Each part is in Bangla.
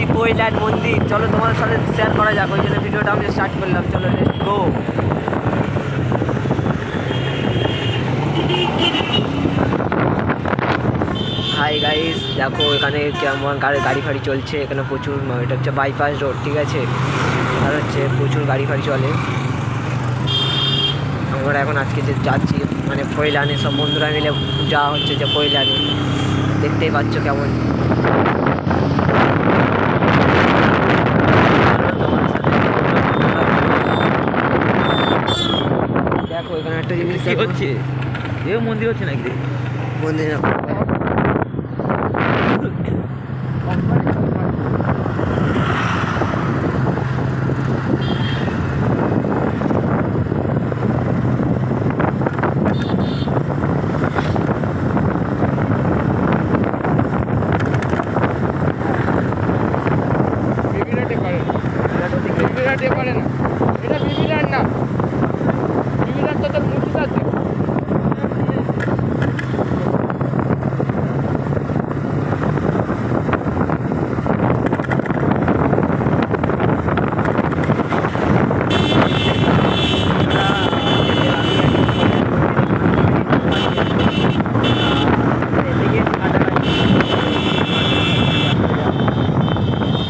যাচ্ছি কৈলান মন্দির। চলো তোমাদের সাথে শেয়ার করা যাক, ওই জন্য ভিডিওটা আমি স্টার্ট করলাম। চলো গো হাই গাইস দেখো এখানে কেমন গাড়ি গাড়ি ফাড়ি চলছে, এখানে প্রচুর, এটা হচ্ছে বাইপাস রোড ঠিক আছে? আর হচ্ছে প্রচুর গাড়ি ফাড়ি চলে। আমরা এখন আজকে যে যাচ্ছি মানে ফয়লানে সব বন্ধুরা মিলে যাওয়া হচ্ছে যে ফয়লানে দেখতেই পাচ্ছ কেমন দেখো এখানে একটা জিনিস কি। হচ্ছে এ মন্দির হচ্ছে নাকি? মন্দির না। বিবিরাটে করে বিবিরাটে করে না এটা বিবিরাট না বিবিরাট তো তোর মুখি আছে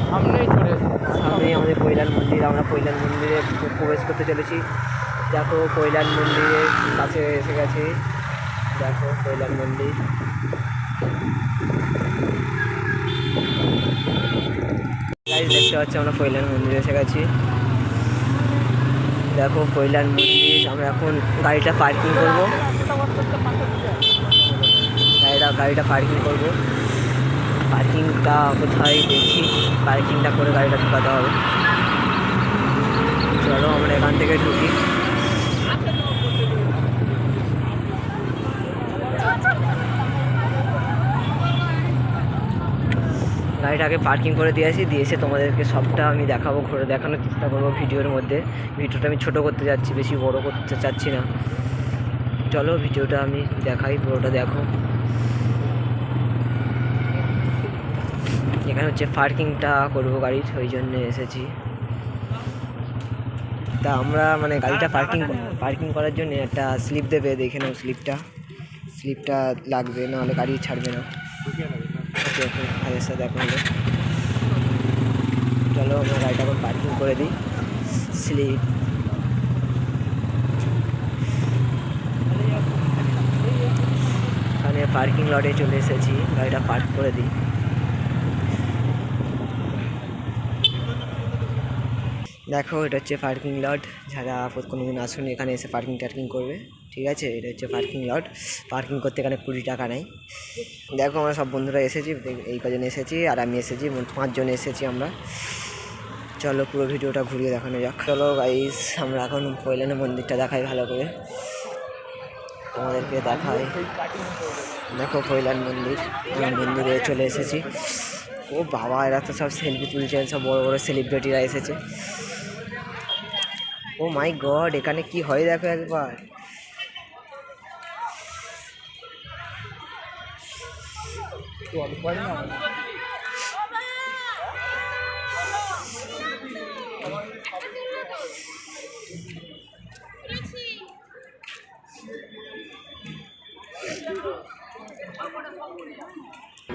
সামনেই চলে এসেছে। সামনেই আমাদের কৈলান মন্দির আমরা কৈলান মন্দিরে প্রবেশ করতে চলেছি। দেখো কৈলান মন্দিরের কাছে এসে গেছে। দেখো কৈলান মন্দির। দেখতে পাচ্ছি আমরা কৈলান মন্দিরে এসে গেছি। দেখো কৈলান মন্দির, আমরা এখন গাড়িটা পার্কিং করব। গাড়িটা গাড়িটা পার্কিং করব। পার্কিংটা কোথায় দেখি। পার্কিংটা করে গাড়িটা ঢুকাতে হবে। থেকে ঢুকি। গাড়িটাকে পার্কিং করে দিয়েছি দিয়েছে তোমাদেরকে সবটা আমি দেখাবো, ঘুরে দেখানোর চেষ্টা করব ভিডিওর মধ্যে। ভিডিওটা আমি ছোট করতে যাচ্ছি, বেশি বড় করতে চাচ্ছি না। চলো ভিডিওটা আমি দেখাই, পুরোটা দেখো। এখানে হচ্ছে পার্কিংটা করব গাড়ির, ওই জন্য এসেছি। তা আমরা মানে গাড়িটা পার্কিং পার্কিং করার জন্য একটা স্লিপ দেবে, দেখে নাও স্লিপটা স্লিপটা লাগবে, নাহলে গাড়ি ছাড়বে না। ওকে ওকে ভাইয়ের সাথে হলো। চলো, আমরা গাড়িটা এখন পার্কিং করে দিই। স্লিপ এখানে পার্কিং লটে চলে এসেছি, গাড়িটা পার্ক করে দিই। দেখো, এটা হচ্ছে পার্কিং লট যারা কোনো দিন আসুন, এখানে এসে পার্কিং টার্কিং করবে। ঠিক আছে? এটা হচ্ছে পার্কিং লট পার্কিং করতে এখানে কুড়ি টাকা নেয় দেখো, আমরা সব বন্ধুরা এসেছি। এই কজন এসেছি, আর আমি এসেছি পাঁচজন এসেছি আমরা। চলো, পুরো ভিডিওটা ঘুরিয়ে দেখানো যাক। চলো গাইস আমরা এখন পৈলানের মন্দিরটা দেখাই ভালো করে। তোমাদেরকে দেখাই। দেখো কৈলান মন্দির। মন্দিরে চলে এসেছি। ও বাবা, এরা তো সব সেলফি তুলছেন সব বড় বড় সেলিব্রিটিরা এসেছে। ও মাই গড এখানে কি হয় দেখো একবার।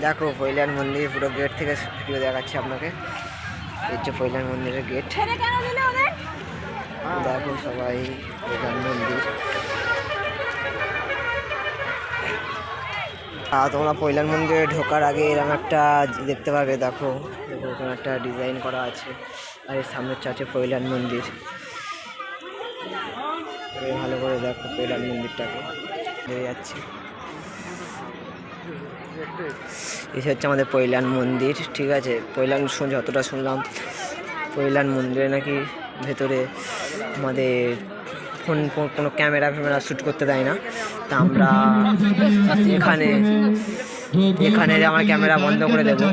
দেখো, ফৈলান মন্দির পুরো গেট থেকে ভিডিও দেখাচ্ছি আপনাকে। এই ফৈলান মন্দিরের গেট দেখো সবাই ফৈলান মন্দির। আর তোমরা পৈলান মন্দিরে ঢোকার আগে এরকম একটা দেখতে পাবে, দেখো। দেখো ওখানে একটা ডিজাইন করা আছে। আর এর সামনে হচ্ছে আছে ফৈলান মন্দির ভালো করে দেখো ফৈলান মন্দিরটাকে। হয়ে যাচ্ছে। এসে হচ্ছে আমাদের পৈলান মন্দির, ঠিক আছে? পৈলান যতটা শুনলাম, পৈলান মন্দিরে নাকি ভেতরে আমাদের ফোন কোনো ক্যামেরা ফ্যামেরা শ্যুট করতে দেয় না। তা আমরা এখানে এখানে আমার ক্যামেরা বন্ধ করে দেবো।